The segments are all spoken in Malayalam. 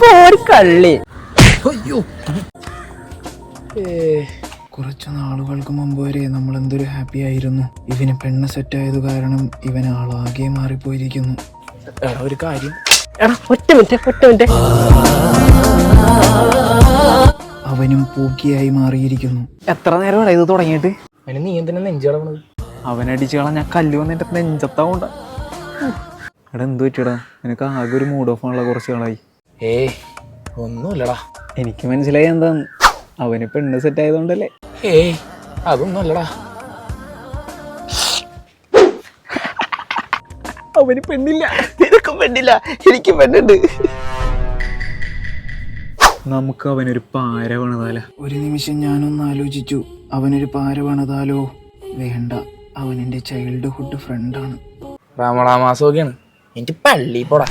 പോടി കള്ളി അയ്യോ കുറച്ച് നാളുകൾക്ക് മുമ്പ് വരെ നമ്മൾ എന്തൊരു ഹാപ്പി ആയിരുന്നു. ഇവന് പെണ്ണ് സെറ്റ് ആയത് കാരണം ഇവൻ ആളാകെ മാറിപ്പോയിരിക്കുന്നു. എടാ ഒരു കാര്യം. എടാ ഒറ്റ മിനിറ്റ് ഒറ്റ മിനിറ്റ്. അവനും പൂക്കിയായി മാറിയിരിക്കുന്നു. എത്ര നേരമാണ് ഇത് തുടങ്ങിയിട്ട്? അവന് നീ എന്തിനാ നെഞ്ചടവണത് അവനടിച്ച് കളഞ്ഞ കല്ല് വന്നിട്ട് നെഞ്ചത്താവുണ്ട. എടാ എന്ത് പറ്റിയടാ? നിനക്ക് ആകെ ഒരു മൂഡ് ഓഫ് ആണല്ലോ കുറച്ച് നാളായി. ഏയ് ഒന്നുമില്ലടാ. എനിക്ക് മനസ്സിലായി എന്താന്ന് അവന് പെണ്ണ് സെറ്റ് ആയതുകൊണ്ടല്ലേ. ഏയ് അതൊന്നുമല്ലടാ. അവന് പെണ്ണില്ല. നിനക്കും പെണ്ണില്ല. എനിക്ക് പെണ്ണുണ്ട്. നമുക്ക് അവനൊരു പാര പണിതാല? ഒരു നിമിഷം ഞാനൊന്ന് ആലോചിച്ചു. അവനൊരു പാര പണിതാലോ? വേണ്ട. അവൻ എന്റെ ചൈൽഡ്ഹുഡ് ഫ്രണ്ടാണ് റമണാമാസമൊക്കെയാണ് എനിക്ക് പള്ളി പോടാ.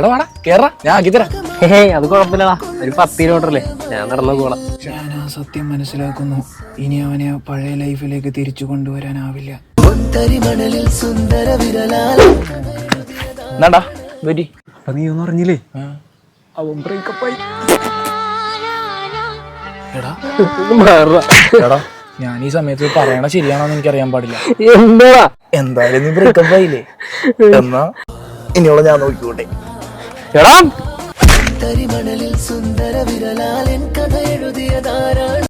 എടാ വാടാ കേറാ ഞാൻ ആക്കി തരാം. ഹേ അത് കുഴപ്പമില്ലടാ ഒരു പത്ത് കിലോമീറ്റർ അല്ലേ ഞാൻ നടന്നു പോകണം ഞാൻ ആ സത്യം മനസ്സിലാക്കുന്നു. ഇനി അവനെ ആ പഴയ ലൈഫിലേക്ക് തിരിച്ചു കൊണ്ടുവരാനാവില്ല. എന്നാടാ വരി. അപ്പൊ നീ ഒന്നും അറിഞ്ഞില്ലേ? അവൻ ബ്രേക്കപ്പ് ആയി. എടാ. എടാ ഞാൻ ഈ സമയത്ത് പറയണ ശരിയാണോന്ന് എനിക്ക് അറിയാൻ പാടില്ല. എന്താ എന്തായാലും നീ ബ്രേക്കപ്പ് ആയില്ലേ? എന്നാ ഇനിയോളം ഞാൻ നോക്കിക്കോട്ടെ. എടാ. തരിമണലിൽ സുന്ദര എഴുതിയതാരാണ്